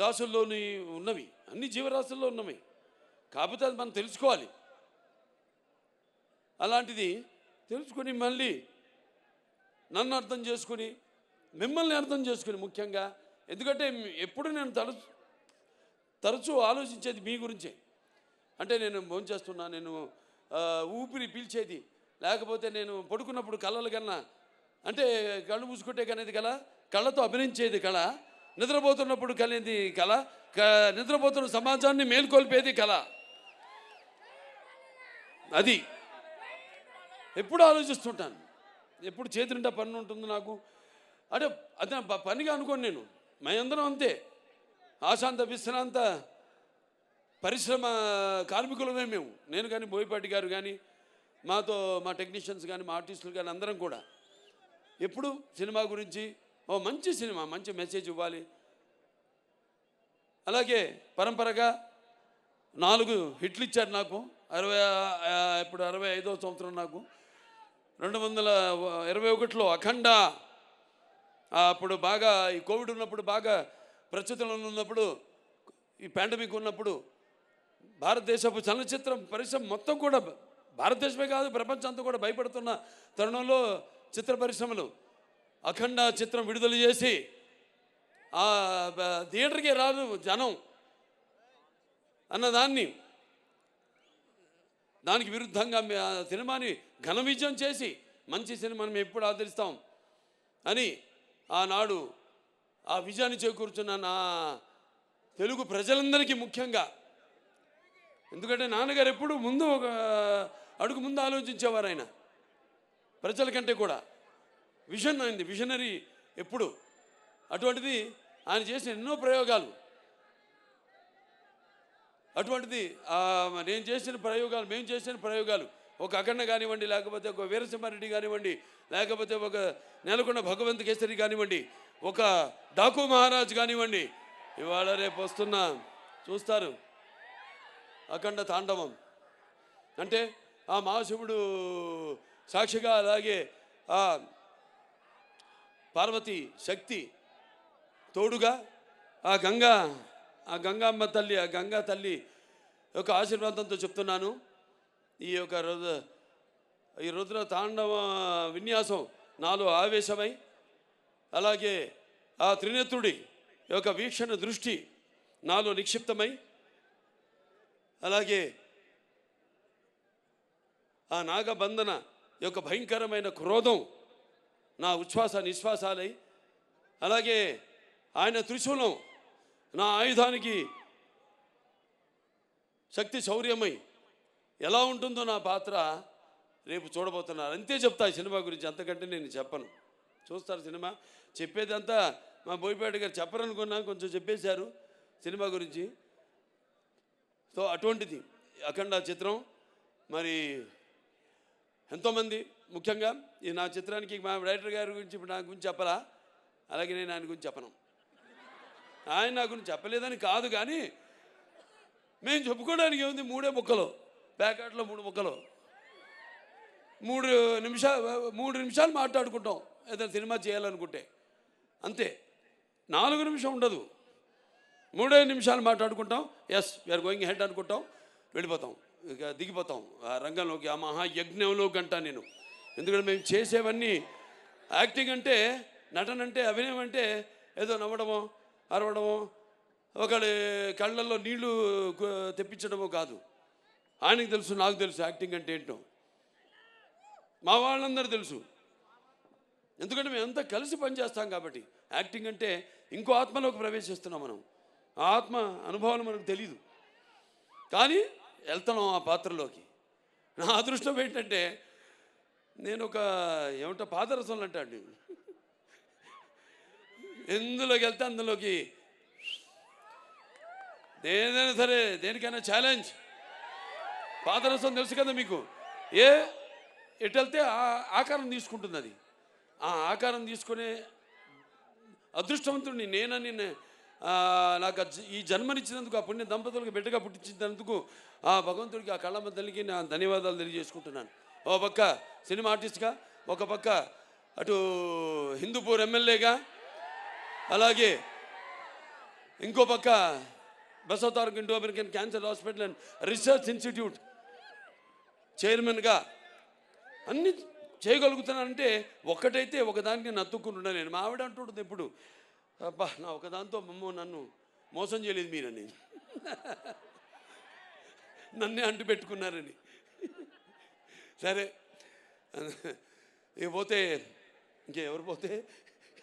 రాసుల్లోని ఉన్నవి అన్ని జీవరాశుల్లో ఉన్నవి. కాకపోతే అది మనం తెలుసుకోవాలి. అలాంటిది తెలుసుకుని మళ్ళీ నన్ను అర్థం చేసుకుని మిమ్మల్ని అర్థం చేసుకుని ముఖ్యంగా ఎందుకంటే ఎప్పుడు నేను తరచు తరచూ ఆలోచించేది మీ గురించే. అంటే నేను భోంచేస్తున్నా నేను ఊపిరి పీల్చేది లేకపోతే నేను పడుకున్నప్పుడు కళలు కన్నా అంటే కళ్ళు మూసుకుంటే కనేది కళ కళ్ళతో అభినయించేది కళ నిద్రపోతున్నప్పుడు కలిగింది కళ. క నిద్రపోతున్న సమాజాన్ని మేల్కొల్పేది కళ. అది. ఎప్పుడు ఆలోచిస్తుంటాను. ఎప్పుడు చేతి నిండా పని ఉంటుంది నాకు. అంటే అదే పనిగా అనుకోను నేను. మేమందరం అంతే. ఆశాంత విశ్రాంత పరిశ్రమ కార్మికులమే మేము. నేను కానీ బోయపాటి గారు కానీ మాతో మా టెక్నీషియన్స్ కానీ మా ఆర్టిస్టులు కానీ అందరం కూడా. ఎప్పుడు సినిమా గురించి ఓ మంచి సినిమా మంచి మెసేజ్ ఇవ్వాలి. అలాగే పరంపరగా నాలుగు హిట్లు ఇచ్చారు నాకు అరవై ఇప్పుడు అరవై ఐదో సంవత్సరం నాకు. రెండు వందల ఇరవై ఒకటిలో అఖండ అప్పుడు బాగా ఈ కోవిడ్ ఉన్నప్పుడు బాగా ప్రస్తుతంలో ఉన్నప్పుడు ఈ పాండమిక్ ఉన్నప్పుడు భారతదేశపు చలనచిత్రం పరిశ్రమ మొత్తం కూడా భారతదేశమే కాదు ప్రపంచం అంతా కూడా భయపడుతున్న తరుణంలో చిత్ర పరిశ్రమలు. అఖండ చిత్రం విడుదల చేసి ఆ థియేటర్కి రాదు జనం అన్నదాన్ని. దానికి విరుద్ధంగా ఆ సినిమాని ఘన విజయం చేసి మంచి సినిమాని మేము ఎప్పుడు ఆదరిస్తాం అని ఆనాడు ఆ విజయాన్ని చేకూర్చున్న నా తెలుగు ప్రజలందరికీ ముఖ్యంగా. ఎందుకంటే నాన్నగారు ఎప్పుడు ముందు ఒక అడుగు ముందు ఆలోచించేవారు ఆయన. ప్రజల కంటే కూడా. విజన్ అయింది. విజనరీ ఎప్పుడు? అటువంటిది ఆయన చేసిన ఎన్నో ప్రయోగాలు. అటువంటిది నేను చేసిన ప్రయోగాలు మేము చేసిన ప్రయోగాలు. ఒక అఖండ కానివ్వండి లేకపోతే ఒక వీరసింహారెడ్డి కానివ్వండి లేకపోతే ఒక నెలకొండ భగవంత్ కేసరి కానివ్వండి ఒక డాకు మహారాజ్ కానివ్వండి ఇవాళ రేపు వస్తున్న చూస్తారు అఖండ తాండవం. అంటే ఆ మహాశివుడు సాక్షిగా అలాగే పార్వతి శక్తి తోడుగా ఆ గంగా ఆ గంగామ్మ తల్లి ఆ గంగా తల్లి యొక్క ఆశీర్వాదంతో చెప్తున్నాను. ఈ యొక్క రుద్ర ఈ రుద్ర తాండవ విన్యాసం నాలో ఆవేశమై అలాగే ఆ త్రినేత్రుడి యొక్క వీక్షణ దృష్టి నాలో నిక్షిప్తమై అలాగే ఆ నాగబంధన యొక్క భయంకరమైన క్రోధం నా ఉచ్ఛ్వాస నిశ్వాసాలై అలాగే ఆయన త్రిశూలం నా ఆయుధానికి శక్తి శౌర్యమై ఎలా ఉంటుందో నా పాత్ర రేపు చూడబోతున్నారు. అంతే చెప్తా సినిమా గురించి అంతకంటే నేను చెప్పను. చూస్తారు సినిమా. చెప్పేదంతా మా బోయపేట గారు చెప్పరనుకున్నా కొంచెం చెప్పేశారు సినిమా గురించి. సో అటువంటిది అఖండ చిత్రం. మరి ఎంతోమంది ముఖ్యంగా ఈ నా చిత్రానికి మా డైరెక్టర్ గారి గురించి ఇప్పుడు నా గురించి చెప్పరా అలాగే నేను ఆయన గురించి చెప్పను. ఆయన నా గురించి చెప్పలేదని కాదు కానీ మేము చెప్పుకోవడానికి ఏముంది? మూడే ముక్కలు. ప్యాకెట్లో మూడు ముక్కలు. మూడు నిమిషాలు మూడు నిమిషాలు మాట్లాడుకుంటాం. ఏదైనా సినిమా చేయాలనుకుంటే. అంతే. నాలుగు నిమిషం ఉండదు. మూడే నిమిషాలు మాట్లాడుకుంటాం. ఎస్ వీఆర్ గోయింగ్ హెడ్ అనుకుంటాం. వెళ్ళిపోతాం. ఇక దిగిపోతాం. ఆ రంగంలోకి ఆ మహాయజ్ఞంలో గంట నేను. ఎందుకంటే మేము చేసేవన్నీ యాక్టింగ్ అంటే నటన అంటే అభినయం అంటే ఏదో నవ్వడమో అరవడమో ఒకడి కళ్ళల్లో నీళ్ళు తెప్పించడమో కాదు. ఆయనకి తెలుసు నాకు తెలుసు యాక్టింగ్ అంటే ఏంటో. మా వాళ్ళందరూ తెలుసు. ఎందుకంటే మేమంతా కలిసి పనిచేస్తాం కాబట్టి యాక్టింగ్ అంటే ఇంకో ఆత్మలోకి ప్రవేశిస్తున్నాం మనం. ఆ ఆత్మ అనుభవాలు మనకు తెలియదు కానీ వెళ్తున్నాం ఆ పాత్రలోకి. నా అదృష్టం ఏంటంటే నేను ఒక ఏమంటా పాదరసంలో అంటాడు ఎందులోకి వెళ్తే అందులోకి. ఏదైనా సరే దేనికైనా ఛాలెంజ్ పాదరసం తెలుసు కదా మీకు. ఏ? ఎటు వెళ్తే ఆ ఆకారం తీసుకుంటుంది అది. ఆ ఆకారం తీసుకునే అదృష్టవంతుడిని నేనని నే- నాకు ఈ జన్మనిచ్చినందుకు ఆ పుణ్య దంపతులకు బిడ్డగా పుట్టించినందుకు ఆ భగవంతుడికి ఆ కళ్ళమ్మ తల్లికి నా ధన్యవాదాలు తెలియజేసుకుంటున్నాను. ఓ పక్క సినిమా ఆర్టిస్ట్గా ఒక పక్క అటు హిందూపూర్ ఎమ్మెల్యేగా అలాగే ఇంకో పక్క Basavatarak Indo American cancer hospital and research institute చైర్మన్గా అన్ని చేయగలుగుతున్నానంటే ఒక్కటైతే ఒకదానికి నత్తుకుంటున్నాను నేను మా ఆవిడ అంటుంటుంది ఎప్పుడు అబ్బా నా ఒకదాంతో మమ్మో నన్ను మోసం చేయలేదు మీరని. నన్నే అంటు పెట్టుకున్నారని. సరే. ఇక పోతే ఇంకెవరు పోతే?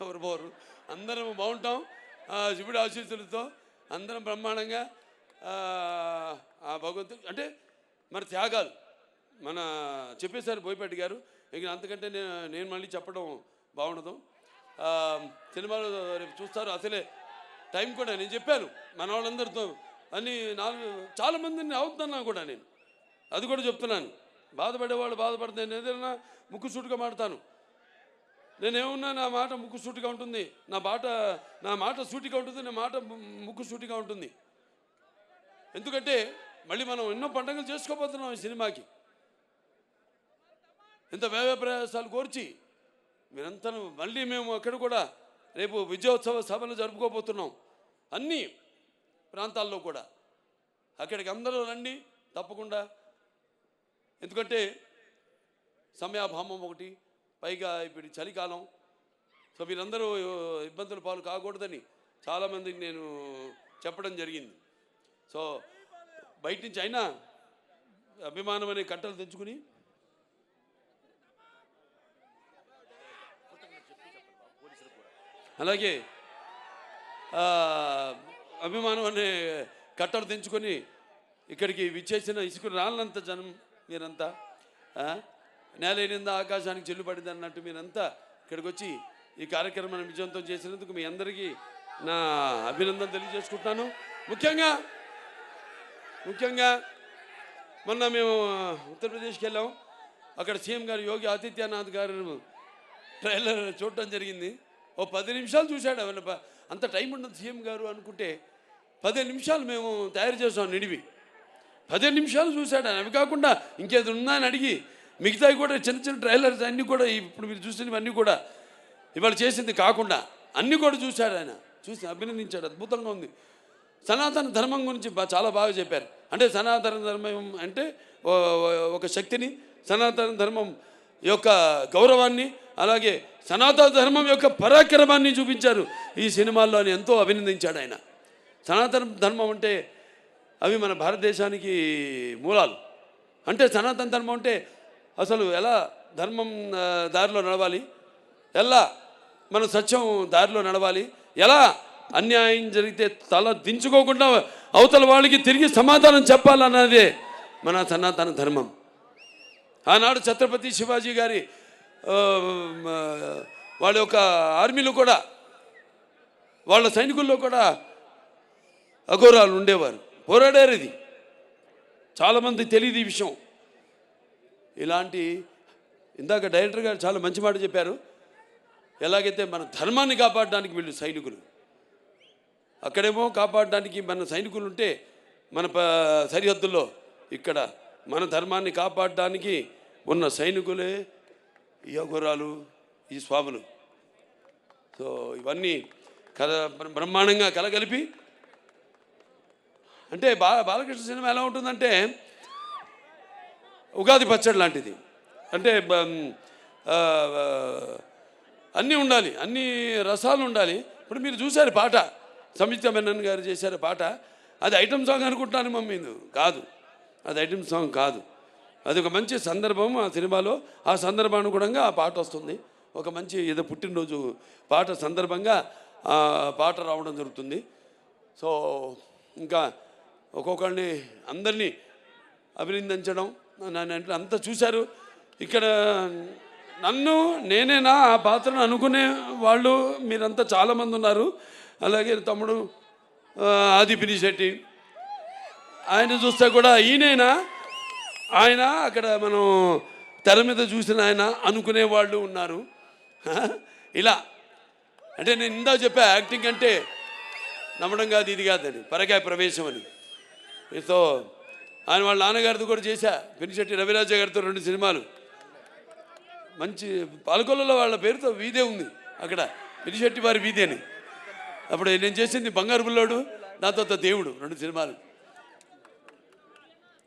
ఎవరు పోరు? అందరం బాగుంటాం. ఆ శివుడి ఆశీస్సులతో అందరం బ్రహ్మాండంగా ఆ, భగవంతుడు అంటే మన త్యాగాలు. మన చెప్పేశారు బోయపేట గారు. ఇక అంతకంటే నేను నేను మళ్ళీ చెప్పడం బాగుండదు. సినిమాలు రేపు చూస్తారు. అసలే టైం కూడా నేను చెప్పాను మన వాళ్ళందరితో. అన్ని నాలుగు చాలా మందిని కూడా నేను. అది కూడా చెప్తున్నాను. బాధపడేవాళ్ళు బాధపడితే నేను ఏదైనా ముక్కుసూటుగా మాడతాను నేనేమున్నా నా మాట ముక్కు సూటిగా ఉంటుంది? నా మాట నా మాట సూటిగా ఉంటుంది నా మాట ముక్కు సూటిగా ఉంటుంది. ఎందుకంటే మళ్ళీ మనం ఎన్నో పండుగలు చేసుకోబోతున్నాం ఈ సినిమాకి. ఇంత వ్యయ ప్రయాసాలు కోర్చి మీరంతా మళ్ళీ మేము అక్కడ కూడా రేపు విజయోత్సవ సభలు జరుపుకోబోతున్నాం. అన్ని ప్రాంతాల్లో కూడా. అక్కడికి అందరూ రండి తప్పకుండా. ఎందుకంటే సమయాభామం ఒకటి పైగా ఇప్పుడు చలికాలం. సో మీరందరూ ఇబ్బందుల పాలు కాకూడదని చాలామందికి నేను చెప్పడం జరిగింది. సో బయట నుంచి అయినా అభిమానం అనే కట్టలు తెచ్చుకుని అలాగే అభిమానం అనే కట్టలు తెంచుకొని ఇక్కడికి విచ్చేసిన ఇసుక రాళ్ళంత జనం మీరంతా నేల నేలైనంద ఆకాశానికి చెల్లుపడింది అన్నట్టు మీరంతా ఇక్కడికి వచ్చి ఈ కార్యక్రమాన్ని విజయంతో చేసినందుకు మీ అందరికీ నా అభినందన తెలియజేసుకుంటున్నాను. ముఖ్యంగా ముఖ్యంగా మొన్న మేము ఉత్తరప్రదేశ్కి వెళ్ళాం. అక్కడ సీఎం గారు యోగి ఆదిత్యనాథ్ గారు ట్రైలర్ చూడటం జరిగింది. ఓ పది నిమిషాలు చూశాడు అవన్న అంత టైం ఉండదు సీఎం గారు అనుకుంటే. పదిహేను నిమిషాలు మేము తయారు చేసాం నిడివి. పదిహేను నిమిషాలు చూశాడు. అవి కాకుండా ఇంకేది ఉందా అని అడిగి మిగతావి కూడా చిన్న చిన్న ట్రైలర్స్ అన్నీ కూడా ఇప్పుడు మీరు చూసినవన్నీ కూడా ఇవాళ చేసింది కాకుండా అన్నీ కూడా చూశాడు ఆయన. చూసి అభినందించాడు. అద్భుతంగా ఉంది. సనాతన ధర్మం గురించి చాలా బాగా చెప్పారు. అంటే సనాతన ధర్మం అంటే ఒక శక్తిని సనాతన ధర్మం యొక్క గౌరవాన్ని అలాగే సనాతన ధర్మం యొక్క పరాక్రమాన్ని చూపించారు. ఈ సినిమాల్లో అని ఎంతో అభినందించాడు ఆయన. సనాతన ధర్మం అంటే అవి మన భారతదేశానికి మూలాలు. అంటే సనాతన ధర్మం అంటే అసలు ఎలా ధర్మం దారిలో నడవాలి? ఎలా మన సత్యం దారిలో నడవాలి? ఎలా అన్యాయం జరిగితే తల దించుకోకుండా అవతల వాళ్ళకి తిరిగి సమాధానం చెప్పాలన్నదే మన సనాతన ధర్మం. ఆనాడు ఛత్రపతి శివాజీ గారి వాళ్ళ యొక్క ఆర్మీలో కూడా వాళ్ళ సైనికుల్లో కూడా అఘోరాలు ఉండేవారు. పోరాడారు ఇది. చాలామంది తెలియదు ఈ విషయం. ఇలాంటి ఇందాక డైరెక్టర్ గారు చాలా మంచి మాట చెప్పారు. ఎలాగైతే మన ధర్మాన్ని కాపాడడానికి వీళ్ళు సైనికులు అక్కడేమో కాపాడడానికి మన సైనికులు ఉంటే మన ప సరిహద్దుల్లో ఇక్కడ మన ధర్మాన్ని కాపాడడానికి ఉన్న సైనికులే ఈ అఘోరాలు ఈ స్వాములు. సో ఇవన్నీ కల బ్రహ్మాండంగా కలగలిపి అంటే బా బాలకృష్ణ సినిమా ఎలా ఉంటుందంటే ఉగాది పచ్చడి లాంటిది. అంటే అన్నీ ఉండాలి అన్ని రసాలు ఉండాలి. ఇప్పుడు మీరు చూశారు పాట సంయుక్త మెనన్ గారు చేశారు పాట అది ఐటమ్ సాంగ్ అనుకుంటాను మమ్మీ కాదు అది ఐటమ్ సాంగ్ కాదు. అది ఒక మంచి సందర్భం ఆ సినిమాలో. ఆ సందర్భానుగుణంగా ఆ పాట వస్తుంది. ఒక మంచి ఏదో పుట్టినరోజు పాట సందర్భంగా ఆ పాట రావడం జరుగుతుంది. సో ఇంకా ఒక్కొక్కరిని అందరినీ అభినందించడం నన్ను అంతా చూశారు. ఇక్కడ నన్ను నేనేనా ఆ పాత్రను అనుకునే వాళ్ళు మీరంతా చాలామంది ఉన్నారు. అలాగే తమ్ముడు ఆది పినిశెట్టి ఆయన చూస్తే కూడా ఈయనైనా? ఆయన అక్కడ మనం తెర మీద చూసిన ఆయన అనుకునే వాళ్ళు ఉన్నారు. ఇలా. అంటే నేను ఇందా చెప్పా యాక్టింగ్ అంటే నమ్మడం కాదు ఇది కాదని పరకాయ ప్రవేశం అని. సో ఆయన వాళ్ళ నాన్నగారితో కూడా చేశా. పెనిశెట్టి రవిరాజ గారితో రెండు సినిమాలు. మంచి పాలకొల్లలో వాళ్ళ పేరుతో వీధే ఉంది అక్కడ. పినిశెట్టి వారి వీధి అని అప్పుడు నేను చేసింది బంగారు బుల్లోడు దాంతో దేవుడు రెండు సినిమాలు.